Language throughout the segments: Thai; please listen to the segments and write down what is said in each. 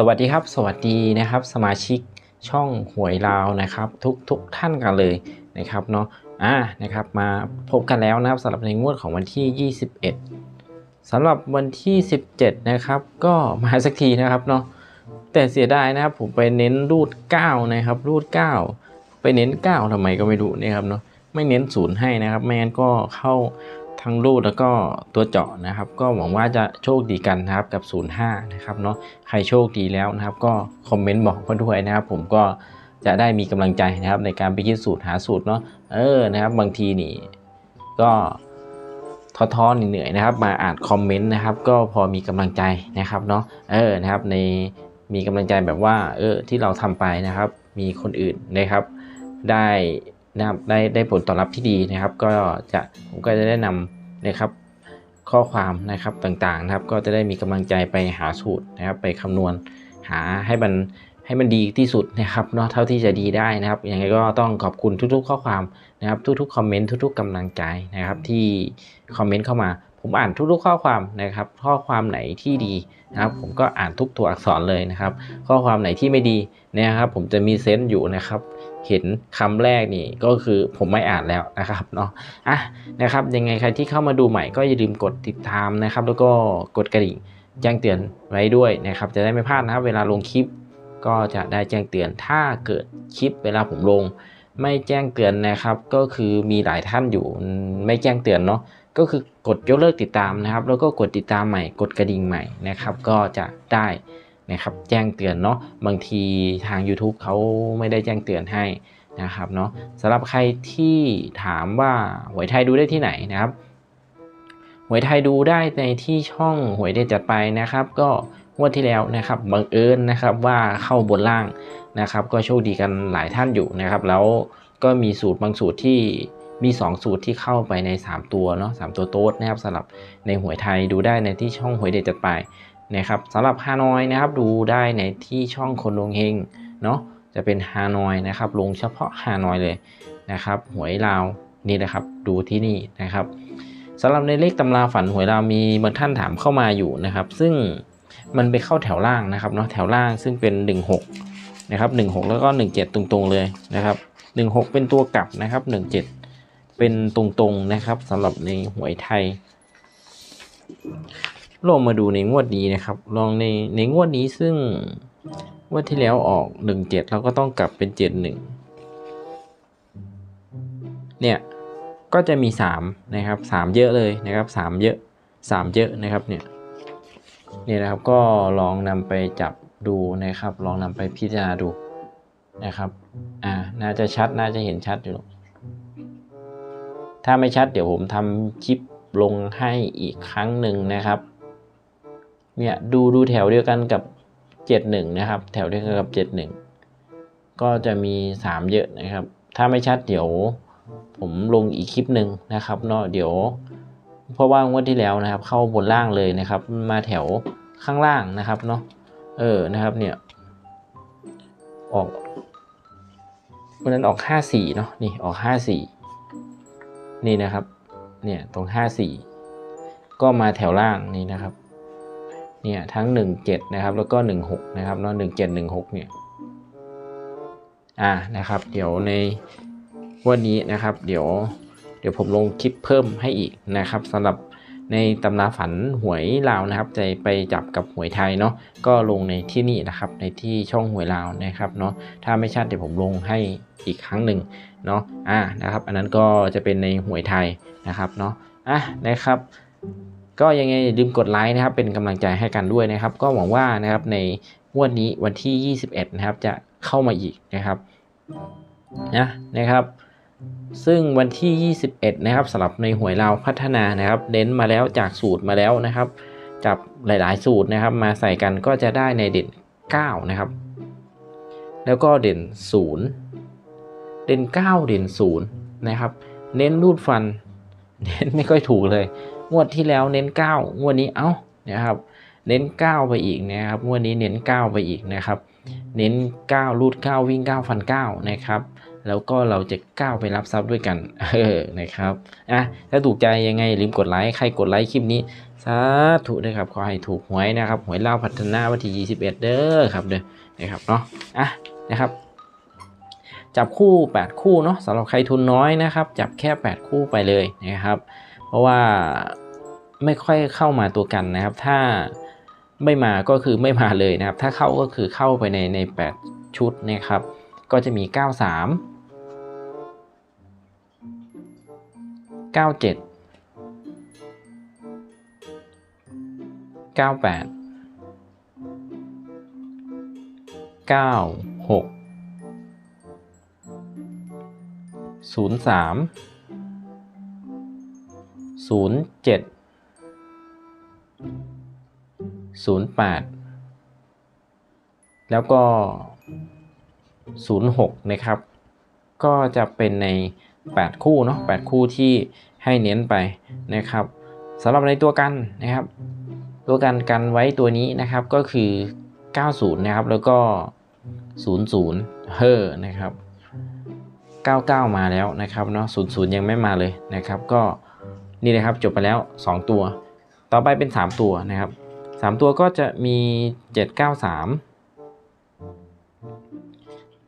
สวัสดีครับ สวัสดีนะครับ สมาชิกช่องหวยลาวนะครับ ทุกทุกท่านกันเลยนะครับเนาะอ่านะครับมาพบกันแล้วนะครับสำหรับในงวดของวันที่ 21สำหรับวันที่ 17 นะครับ ก็มาสักทีนะครับเนาะแต่เสียดายนะครับผมไปเน้นรูด 9 นะครับรูด 9 ไปเน้น 9ทำไมก็ไม่รู้นะครับเนาะไม่เน้นศูนย์ให้นะครับไม่งั้นก็เข้า ทั้งรูดแล้วก็ตัวเจาะนะครับ ก็หวังว่าจะโชคดีกันนะครับกับ 05 นะครับเนาะใครโชคดีแล้วนะครับ ก็คอมเมนต์บอกมาด้วยนะครับ ผมก็จะได้มีกำลังใจนะครับ ในการไปคิดสูตรหาสูตรเนาะเออนะครับ บางทีนี่ก็ท้อๆเหนื่อยนะครับ มาอ่านคอมเมนต์นะครับ ก็พอมีกำลังใจนะครับเนาะเออนะครับ ในมีกำลังใจแบบว่า เออที่เราทำไปนะครับ มีคนอื่นนะครับ ได้ นะครับได้ได้ผลตอบรับที่ดีนะครับ ก็จะผมก็จะได้นำนะครับข้อความนะครับต่างๆนะครับ ก็จะได้มีกำลังใจไปหาสูตรนะครับ ไปคำนวณหาให้มันให้มันดีที่สุดนะครับเนาะเท่าที่จะดีได้นะครับยังไงก็ต้องขอบคุณทุกๆ ข้อความนะครับ ทุกๆคอมเมนต์ทุก ๆกำลังใจนะครับ ที่คอมเมนต์เข้ามา ผมอ่านทุกๆข้อความนะครับ ข้อความไหนที่ดีนะครับ ผมก็อ่านทุกตัวอักษรเลยนะครับ ข้อความไหนที่ไม่ดีนะครับ ผมจะมีเซนต์อยู่นะครับ เห็นคำแรกนี่ก็คือผมไม่อ่านแล้วนะครับเนาะอะนะครับ ยังไงใครที่เข้ามาดูใหม่ก็อย่าลืมกดติดตามนะครับ แล้วก็กดกระดิ่งแจ้งเตือนไว้ด้วยนะครับ จะได้ไม่พลาดนะครับ เวลาลงคลิปก็จะได้แจ้งเตือนถ้าเกิดคลิปเวลาผมลง ไม่แจ้งเตือนนะครับ ก็คือมีหลายท่านอยู่ไม่แจ้งเตือนเนาะ ก็คือกดยกเลิกติดตามนะครับ แล้วก็กดติดตามใหม่กดกระดิ่งใหม่นะครับ ก็จะได้นะครับแจ้งเตือนเนาะบางทีทาง YouTube เขาไม่ได้แจ้งเตือนให้นะครับเนาะสำหรับใครที่ถามว่าหวยไทยดูได้ที่ไหนนะครับ หวยไทยดูได้ในที่ช่องหวยเด็ดจัดไปนะครับ ก็งวดที่แล้วนะครับบังเอิญนะครับว่าเข้าบนล่างนะครับ ก็โชคดีกันหลายท่านอยู่นะครับ แล้วก็มีสูตรบางสูตรที่ มี 2 สูตรที่เข้าไปใน 3 ตัวเนาะสตัวโต๊ดนะครับสำหรับในหวยไทยดูได้ในที่ช่องหวยเด็ดจัดไปนะครับสำหรับฮานอยนะครับดูได้ในที่ช่องคนดวงเฮงเนาะจะเป็นฮานอยนะครับลงเฉพาะฮานอยเลยนะครับหวยลาวนี่นะครับดูที่นี่นะครับสำหรับในเลขตำราฝันหวยลาวมีบางท่านถามเข้ามาอยู่นะครับ ซึ่งมันไปเข้าแถวล่างนะครับเนาะแถวล่างซึ่งเป็น 16นะครับ16 แล้วก็ 17 ตรงๆเลยนะครับ16 เป็นตัวกลับนะครับ17 เป็นตรงๆนะครับสำหรับในหวยไทยลองมาดูในงวดนี้นะครับ ลองในในงวดนี้ซึ่งงวดที่แล้วออก 17เราก็ต้องกลับเป็น 71 เนี่ย ก็จะมี 3 นะครับ 3 เยอะเลยนะครับ 3 เยอะ 3 เยอะนะครับเนี่ยเนี่ยนะครับก็ลองนำไปจับดูนะครับ ลองนำไปพิจารณาดูนะครับ อ่า น่าจะชัด น่าจะเห็นชัดอยู่ ถ้าไม่ชัดเดี๋ยวผมทำคลิปลงให้อีกครั้งหนึ่งนะครับ เนี่ยดูดูแถวเดียวกันกับ 71 นะครับ แถวเดียวกันกับ 71 ก็จะมี 3 เยอะนะครับ ถ้าไม่ชัดเดี๋ยวผมลงอีกคลิปหนึ่งนะครับเนาะเดี๋ยว เพราะว่างวดที่แล้วนะครับ เข้าบนล่างเลยนะครับ มาแถวข้างล่างนะครับเนาะเออนะครับเนี่ยออกวันนั้นออก 54 เนาะนี่ออก 54 นี่นะครับ เนี่ยตรง 54 ก็มาแถวล่างนี่นะครับ เนี่ยทั้ง 17 นะครับ แล้วก็ 16 นะครับเนาะ17 16 เนี่ย อ่านะครับ เดี๋ยวในวันนี้นะครับ เดี๋ยว เดี๋ยวผมลงคลิปเพิ่มให้อีกนะครับสำหรับ ในตำราฝันหวยลาวนะครับจะไปจับกับหวยไทยเนาะก็ลงในที่นี่นะครับในที่ช่องหวยลาวนะครับเนาะถ้าไม่ชัดเดี๋ยวผมลงให้อีกครั้งหนึ่งเนาะอ่านะครับ อันนั้นก็จะเป็นในหวยไทยนะครับเนาะอะนะครับก็ยังไงอย่าลืมกดไลค์นะครับเป็นกำลังใจให้กันด้วยนะครับ ก็หวังว่านะครับในงวดนี้วันที่ 21 นะครับจะเข้ามาอีกนะครับนะนะครับ ซึ่งวันที่ 21 นะครับสำหรับในหวยลาพัฒนานะครับเน้นมาแล้วจากสูตรมาแล้วนะครับ จับหลาย ๆ สูตรนะครับ มาใส่กันก็จะได้ในเด่น 9 นะครับ แล้วก็เด่น 0 เด่น 9 เด่น 0 นะครับ เน้นรูดฟัน เน้นไม่ค่อยถูกเลย งวดที่แล้วเน้น 9 งวดนี้เอ้านะครับเน้น 9 ไปอีกนะครับงวดนี้เน้น 9 ไปอีกนะครับ เน้น 9 รูด 9 วิ่ง 9 ฟัน 9 นะครับ แล้วก็เราจะก้าวไปรับทรัพย์ด้วยกันเออนะครับอะถ้าถูกใจยังไงลืมกดไลค์ใครกดไลค์คลิปนี้สาธุด้วยครับขอให้ถูกหวยนะครับหวยเล่าวพัฒนาวันที่21 เด้อครับเด้อนะครับเนาะอะนะครับ จับคู่ 8 คู่เนาะสำหรับใครทุนน้อยนะครับ จับแค่ 8 คู่ไปเลยนะครับ เพราะว่าไม่ค่อยเข้ามาตัวกันนะครับ ถ้าไม่มาก็คือไม่มาเลยนะครับ ถ้าเข้าก็คือเข้าไปในใน 8 ชุดนะครับ ก็จะมี 93 97 98 96ศูนย์สามศูนย์เจ็ดศูนย์แปดแล้วก็ศูนย์หกนะครับ ก็จะเป็นใน 8 คู่เนาะ8คู่ที่ให้เน้นไปนะครับสำหรับในตัวกันนะครับ ตัวกันกันไว้ตัวนี้นะครับก็คือ 90 นะครับ แล้วก็ 00 เฮอนะครับ 99 มาแล้วนะครับเนาะ00 ยังไม่มาเลยนะครับ ก็นี่นะครับจบไปแล้ว 2 ตัว ต่อไปเป็น 3 ตัวนะครับ 3 ตัวก็จะมี 793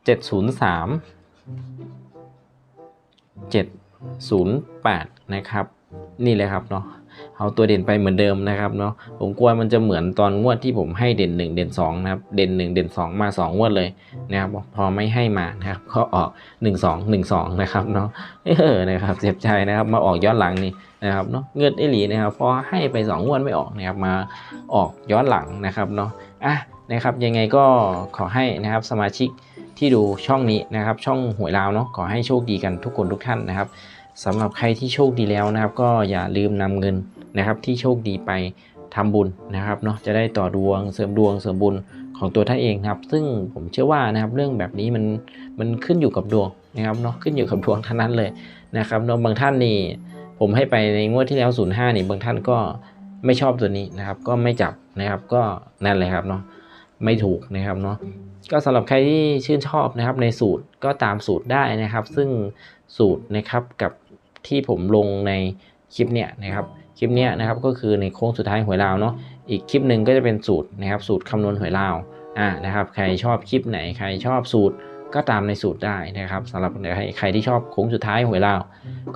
703 708 นะครับ นี่เลยครับเนาะเอาตัวเด่นไปเหมือนเดิมนะครับเนาะผมกลัวมันจะเหมือนตอนงวดที่ผมให้เด่น 1 เด่น2นะครับเด่น 1 เด่น 2 มา 2 งวดเลยนะครับพอไม่ให้มานะครับก็ออก 1 2 1 2 นะครับเนาะเออนะครับเจ็บใจนะครับมาออกย้อนหลังนี่นะครับเนาะเงินไอหลีนะครับพอให้ไป 2 งวดไม่ออกนะครับมาออกย้อนหลังนะครับเนาะอะนะครับยังไงก็ขอให้นะครับสมาชิก ที่ดูช่องนี้นะครับ ช่องหวยลาวเนาะขอให้โชคดีกันทุกคนทุกท่านนะครับสำหรับใครที่โชคดีแล้วนะครับ ก็อย่าลืมนำเงินนะครับ ที่โชคดีไปทำบุญนะครับเนาะจะได้ต่อดวงเสริมดวงเสริมบุญของตัวท่านเองครับ ซึ่งผมเชื่อว่านะครับเรื่องแบบนี้มันมันขึ้นอยู่กับดวงนะครับเนาะขึ้นอยู่กับดวงท่านนั้นเลยนะครับเนาะบางท่านนี่ผมให้ไปในงวดที่แล้ว05นี่บางท่านก็ไม่ชอบตัวนี้นะครับ ก็ไม่จับนะครับก็นั่นเลยครับเนาะ ไม่ถูกนะครับเนาะก็สำหรับใครที่ชื่นชอบนะครับในสูตรก็ตามสูตรได้นะครับ ซึ่งสูตรนะครับกับที่ผมลงในคลิปเนี้ยนะครับคลิปเนี้ยนะครับก็คือในโค้งสุดท้ายหวยลาวเนาะอีกคลิปหนึ่งก็จะเป็นสูตรนะครับสูตรคำนวณหวยลาวอ่านะครับใครชอบคลิปไหนใครชอบสูตร ก็ตามในสูตรได้นะครับสำหรับใครที่ชอบโค้งสุดท้ายหวยลาว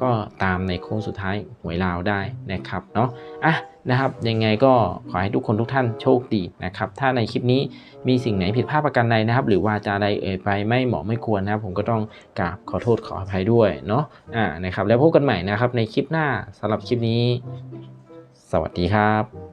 ก็ตามในโค้งสุดท้ายหวยลาวได้นะครับเนาะอะนะครับยังไงก็ขอให้ทุกคนทุกท่านโชคดีนะครับถ้าในคลิปนี้มีสิ่งไหนผิดพลาดประการใดนะครับ หรือว่าจะใดเอ่ยไปไม่เหมาะไม่ควรนะครับ ผมก็ต้องกราบขอโทษขออภัยด้วยเนาะอ่านะครับแล้วพบกันใหม่นะครับในคลิปหน้าสำหรับคลิปนี้ สวัสดีครับ